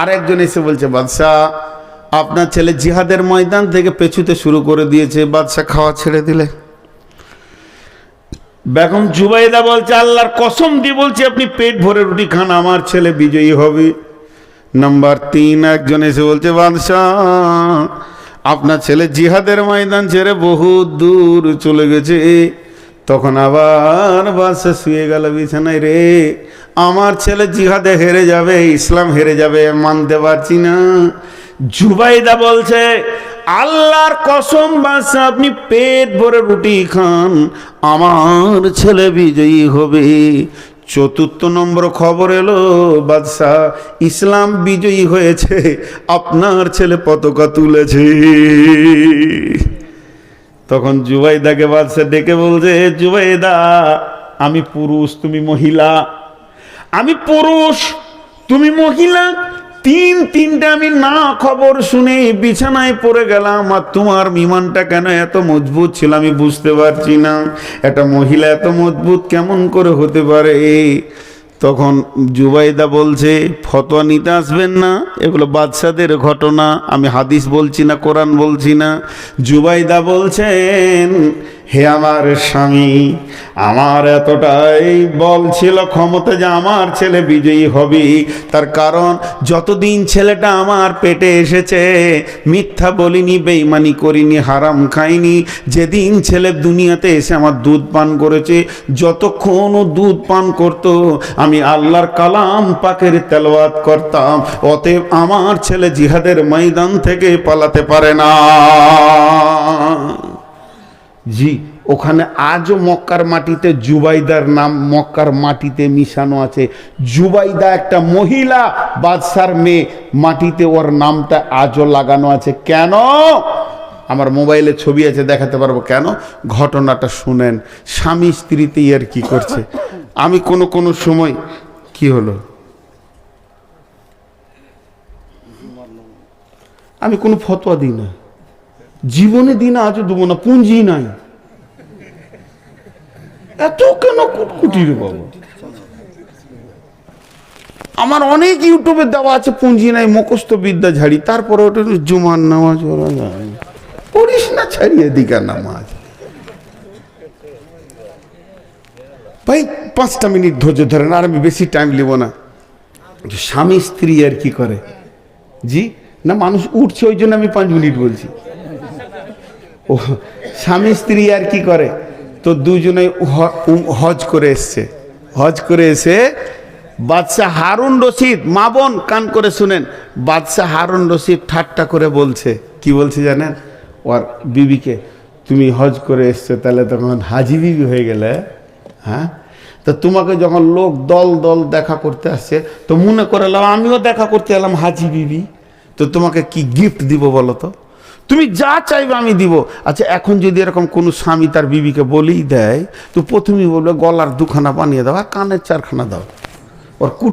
আর একজন এসে বলছে, বাদশাহ, আপনার ছেলে জিহাদের ময়দান থেকে পেছুতে শুরু করে দিয়েছে, বাদশাহ খাওয়া ছেড়ে দিলে। বেগম জুবাইদা বলছে, আল্লাহর কসম দিয়ে বলছে, আপনি পেট ভরে রুটি খান, আমার ছেলে বিজয়ী হবে। নাম্বার তিন, একজন এসে বলছে, বাদশাহ, আপনার ছেলে জিহাদের ময়দান ছেড়ে বহু দূর চলে গেছে। তখন আবার বাদশাহ শুয়ে গেল বিছানায় রে। আমার ছেলে জিহাদে হেরে যাবে, ইসলাম হেরে যাবে, মানতে পারছি না। জুবাইদা বলছে, আল্লাহর কসম বাদশাহ আপনি পেট ভরে রুটি খান, আমার ছেলে বিজয়ী হবে। চতুর্থ নম্বর খবর এলো, বাদশাহ, ইসলাম বিজয়ী হয়েছে, আপনার ছেলে পতাকা তুলেছে। তখন জুবাইদাকে বাদশাহ ডেকে বলছে, জুবাইদা, আমি পুরুষ, তুমি মহিলা। আমি পুরুষ, তুমি মহিলা। তিন তিনটা আমি না খবর শুনে বিছানায় পড়ে গেলাম, আর তোমার বিমানটা কেন এত মজবুত ছিল আমি বুঝতে পারছি না। একটা মহিলা এত মজবুত কেমন করে হতে পারে? তখন জুবাইদা বলছে, ফতোয়া নিতে আসবেন না, এগুলো বাদশাদের ঘটনা, আমি হাদিস বলছি না, কোরআন বলছি না। জুবাইদা বলছেন হে আমার স্বামী, আমার এতটাই বল ছিল ক্ষমতা যে আমার ছেলে বিজয়ী হবে। তার কারণ, যতদিন ছেলেটা আমার পেটে এসেছে, মিথ্যা বলিনি, বেইমানি করিনি, হারাম খাইনি, যেদিন ছেলে দুনিয়াতে এসে আমার দুধ পান করেছে, যতক্ষণ ও দুধ পান করত, আমি আল্লাহর কালাম পাকের তেলাওয়াত করতাম, অতএব আমার ছেলে জিহাদের ময়দান থেকে পালাতে পারে না। জি, ওখানে আজও মক্কার মাটিতে জুবাইদার নাম, মক্কার মাটিতে মিশানো আছে। জুবাইদা একটা মহিলা বাদশার মেয়ে, মাটিতে ওর নামটা আজও লাগানো আছে। কেন? আমার মোবাইলে ছবি আছে, দেখাতে পারব কেন? ঘটনাটা শুনেন, স্বামী স্ত্রীতে আর কি করছে? আমি কোনো কোনো সময়, কি হলো? আমি কোনো ফতোয়া দিই না। জীবনে দিন আজ দেবো না পুঁজি নাই। এত কেন কুটকুটি রে বাবা? আমার অনেক ইউটিউবে দেওয়া আছে, পুঁজি নাই মুখস্থ বিদ্যা ঝাড়ি, তারপরে ওটা জুমার নামাজ, ওরা যায় পড়িস না ছাড়িয়ে দিকার নামাজ। ভাই, পাঁচটা মিনিট ধৈর্য ধরেন, আর আমি বেশি টাইম নেব না। স্বামী স্ত্রী আর কি করে? জি? না, মানুষ উঠছে, ওই জন্য আমি পাঁচ মিনিট বলছি। ও, স্বামী স্ত্রী আর কি করে? তো দুজনে হজ করে এসছে। হজ করে এসে বাদশাহ হারুন রশিদ, মা বোন, কান করে শুনেন। বাদশাহ হারুন রশিদ ঠাট্টা করে বলছে, কি বলছে জানেন? ওর বিবিকে, তুমি হজ করে এসছো, তাহলে তখন হাজি বিবি হয়ে গেলে হ্যাঁ? তো তোমাকে যখন লোক দল দল দেখা করতে আসছে, তো মনে করে আমিও দেখা করতে এলাম হাজি বিবি। তো তোমাকে কি গিফট দিব বলো তো? তুমি যা চাইবে আমি দিব। আচ্ছা এখন যদি এরকম কোনো স্বামী তার বিবিকে বলেই দেয়, তো প্রথমেই বলবে, গলার দুখানা বানিয়ে দাও আর কানের চারখানা দাও। ওর কুট